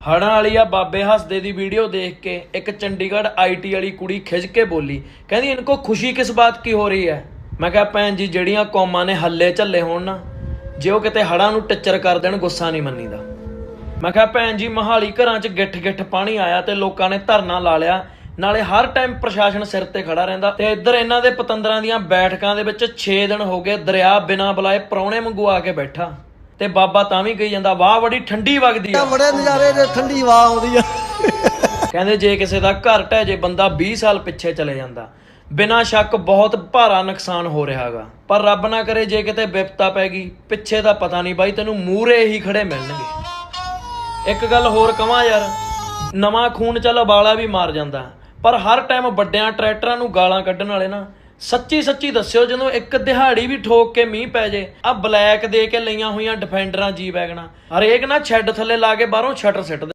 ਹੜਾਂ ਵਾਲੀ ਆ ਬਾਬੇ ਹੱਸਦੇ ਦੀ ਵੀਡੀਓ ਦੇਖ ਕੇ ਇੱਕ ਚੰਡੀਗੜ੍ਹ ਆਈਟੀ ਵਾਲੀ ਕੁੜੀ ਖਿੱਚ ਕੇ ਬੋਲੀ, ਕਹਿੰਦੀ ਇਨਕੋ ਖੁਸ਼ੀ ਕਿਸ ਬਾਤ ਕੀ ਹੋ ਰਹੀ ਹੈ? ਮੈਂ ਕਿਹਾ, ਭੈਣ ਜੀ, ਜਿਹੜੀਆਂ ਕੌਮਾਂ ਨੇ ਹੱਲੇ ਝੱਲੇ ਹੋਣ ਨਾ, ਜੇ ਉਹ ਕਿਤੇ ਹੜਾਂ ਨੂੰ ਟੱਚਰ ਕਰ ਦੇਣ, ਗੁੱਸਾ ਨਹੀਂ ਮੰਨੀਦਾ। ਮੈਂ ਕਿਹਾ, ਭੈਣ ਜੀ, ਮਹਾਲੀ ਘਰਾਂ 'ਚ ਗਿੱਠ ਗਿੱਠ ਪਾਣੀ ਆਇਆ ਤੇ ਲੋਕਾਂ ਨੇ ਧਰਨਾ ਲਾ ਲਿਆ। ਨਾਲੇ ਹਰ ਟਾਈਮ ਪ੍ਰਸ਼ਾਸਨ ਸਿਰ ਤੇ ਖੜਾ ਰਹਿੰਦਾ ਤੇ ਇੱਧਰ ਇਹਨਾਂ ਦੇ ਪਤੰਦਰਾਂ ਦੀਆਂ ਬੈਠਕਾਂ ਦੇ ਵਿੱਚ 6 ਦਿਨ ਹੋ ਗਏ ਦਰਿਆ ਬਿਨਾਂ ਬੁਲਾਏ ਪਰੌਣੇ ਵਾਂਗੂ ਕੇ ਬੈਠਾ। ਤੇ ਬਾਬਾ ਤਾਂ ਵੀ ਕਹੀ ਜਾਂਦਾ ਵਾਹ ਬੜੀ ਠੰਡੀ ਵਗਦੀ ਆ। ਬੜੇ ਨਜ਼ਾਰੇ ਦੇ ਠੰਡੀ ਹਵਾ ਆਉਂਦੀ ਆ। ਕਹਿੰਦੇ ਜੇ ਕਿਸੇ ਦਾ ਘਰ ਢਹਿ ਜੇ ਬੰਦਾ 20 ਸਾਲ ਪਿੱਛੇ ਚਲੇ ਜਾਂਦਾ। ਬਿਨਾਂ ਸ਼ੱਕ ਬਹੁਤ ਭਾਰਾ ਨੁਕਸਾਨ ਹੋ ਰਿਹਾਗਾ ਪਰ ਰੱਬ ਨਾ ਕਰੇ ਜੇ ਕਿਤੇ ਵਿਪਤਾ ਪੈ ਗਈ ਪਿੱਛੇ ਦਾ ਪਤਾ ਨਹੀਂ ਬਾਈ ਤੈਨੂੰ ਮੂਰੇ ਹੀ ਖੜੇ ਮਿਲਣਗੇ। ਇੱਕ ਗੱਲ ਹੋਰ ਕਵਾਂ ਯਾਰ ਨਵਾਂ ਖੂਨ ਚੱਲ ਉਬਾਲਾ ਵੀ ਮਾਰ ਜਾਂਦਾ। ਪਰ ਹਰ ਟਾਈਮ ਵੱਡਿਆਂ ਟਰੈਕਟਰਾਂ ਨੂੰ ਗਾਲਾਂ ਕੱਢਣ ਵਾਲੇ ਨਾ ਸੱਚੀ ਸੱਚੀ ਦੱਸਿਓ ਜਦੋਂ ਇੱਕ ਦਿਹਾੜੀ ਵੀ ਠੋਕ ਕੇ ਮੀਂਹ ਪੈ ਜੇ ਆ ਬਲੈਕ ਦੇ ਕੇ ਲਈਆਂ ਹੋਈਆਂ ਡਿਫੈਂਡਰਾਂ ਜੀ ਵੈਗਣਾ ਹਰੇਕ ਨਾ ਛੱਡ ਥੱਲੇ ਲਾ ਕੇ ਬਾਹਰੋਂ ਸ਼ਟਰ ਸਿੱਟ